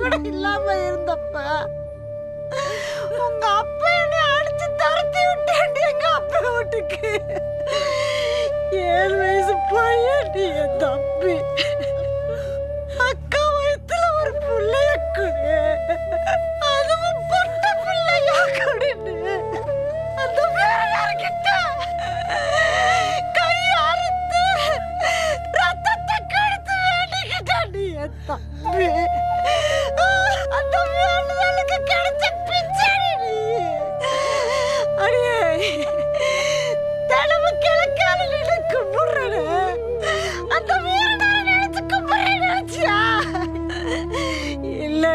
கூட இல்லாம இருந்தப்ப உங்க அப்பா என்ன அடிச்சு தரத்தி விட்டேன் எங்க வீட்டுக்கு ஏழு வயசு பையன் நீ என் தம்பி.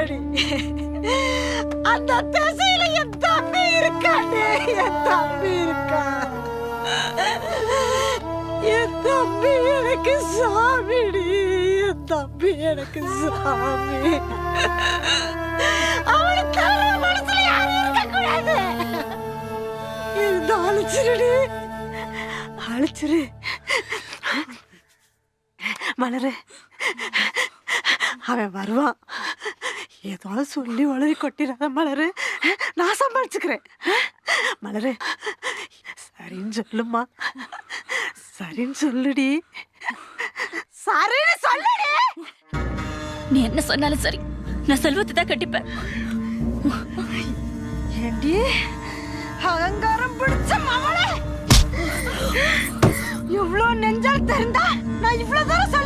இல்லடி அந்த திசையில என் தம்பி இருக்கானே என் தம்பி இருக்கா? என் தம்பி எனக்கு சாமிடி. என் தம்பி எனக்கு சாமி. அவனை மனசுல யாரும் இருக்கக்கூடாது. அழிச்சிருடி அழிச்சிரு. மலரு. அவன் வருவான். ஏதோ சொல்லி வளரி கொட்டிடாத மலரு. நான் சமாளிச்சுக்கிறேன். மலரு சரின்னு சொல்லுமா. சரின்னு சொல்லுடி. சரின்னு சொல்லுடி. நீ என்ன சொன்னாலும் சரி. நான் செல்வத்தை தான் கட்டிப்பேன். ஏண்டி? அகங்காரம் பிடிச்ச மவளே. இவ்ளோ நெஞ்சால் தெரிந்தா நான் இவ்ளோ தூரம் சொல்லி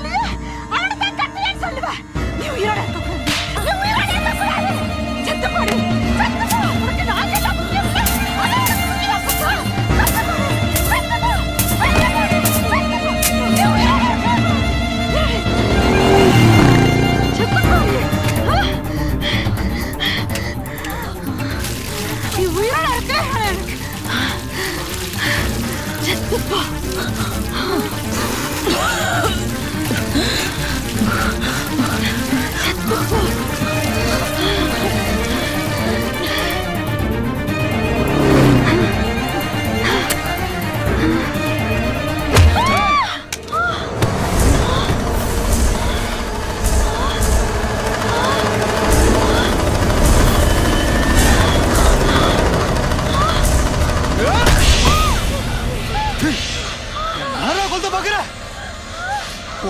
யாரா பாக்குற?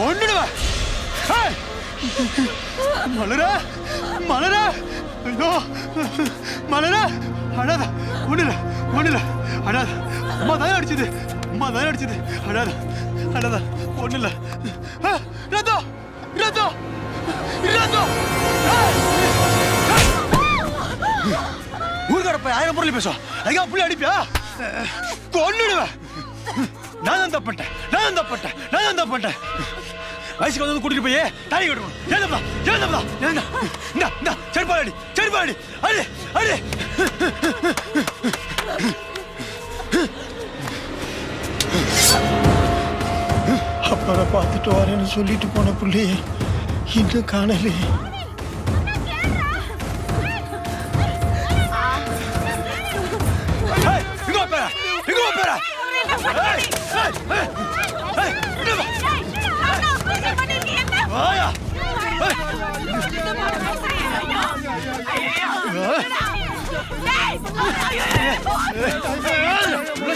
ஒண்ணுடுவ மலர? மலர? ஐயோ! மலர? அடாத ஒண்ணுல ஒண்ணுல. அடாத அம்மா தான் அடிச்சது. அம்மா தான் அடிச்சது. அடாத அடாத ஒண்ணுல. ரத்தோ! ரத்தோ! ரத்தோ! போய் ஆயிரம் பொருள் பேசும் ஐயா புள்ளி அடிப்பியா? கொன்னுடுவேன். நான் தான் தப்பட்டேன் நான் தான் தப்பட்டேன் நான் தான் தப்பட்டேன் வயசுக்கு வந்து கூட்டிட்டு போய் தாலி கட்டணும் ஏதப்பா ஏதப்பா ஏந்தா இந்த இந்த செருப்பாடி செருப்பாடி அடி அடி அப்பரை பார்த்துட்டு வரேன்னு சொல்லிட்டு போன பிள்ளையே இன்னும் காணலையே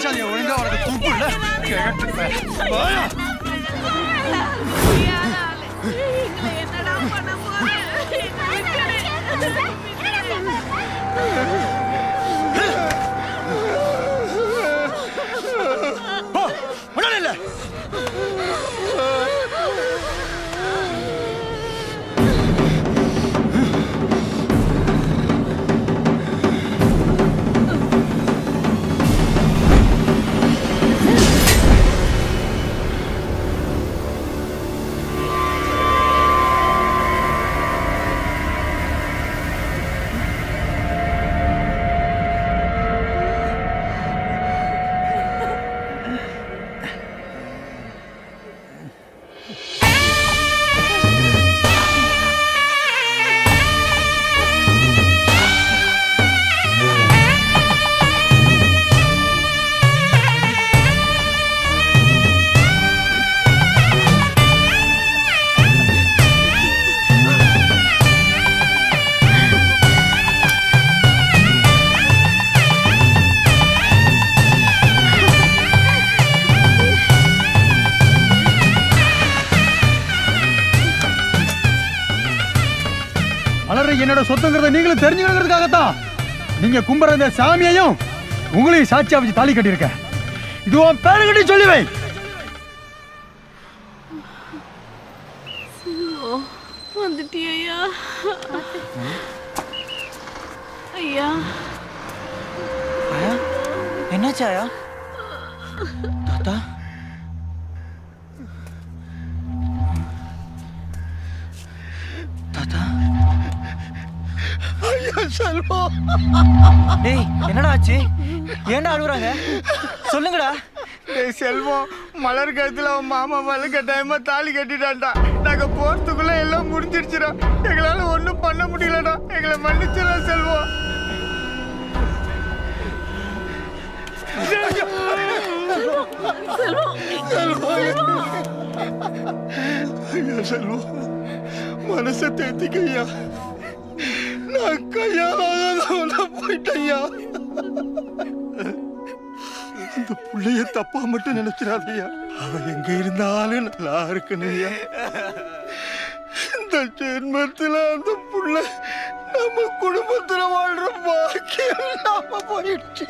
சாதியா ஒழுங்கா வரது துப்பு இல்ல கேட்டுப்பேன் வாயா போ என்னோட சொத்துங்கிறத நீங்களும் தெரிஞ்சுக்கணுங்கிறதுக்காகத்தான். நீங்க கும்புற இந்த சாமியையும் உங்களையும் சாட்சியா வச்சு தாலி கட்டியிருக்கேன் இது உன் பேரு கட்டி சொல்லி வை வந்துட்டியா ஐயா. தாத்தா? தாத்தா? ஐயா செல்வம் டேய் என்னடா ஆச்சு? ஏன்டா அழுகுறாங்க சொல்லுங்கடா. டேய் செல்வம் மலர் கழுத்துல அவன் மாமா வலுக்க டைமா தாலி கட்டிட்டான்டா. நாங்க போறதுக்குள்ள எல்லாம் முடிஞ்சிருச்சுடா. எங்களால ஒண்ணும் பண்ண முடியலடா. எங்களை மன்னிச்சிடா செல்வம் ஐயா செல்வம் மனசை தேத்திக்கையா போயிட்டையா? இந்த புள்ளைய தப்பா மட்டும் நினைச்சிடாதையா. அவ எங்க இருந்தாலும் நல்லா இருக்கணும்யா. இந்த ஜென்மத்துல அந்த புள்ள நம்ம குடும்பத்துல வாழ்ற பாக்கியம் இல்லாம போயிடுச்சு.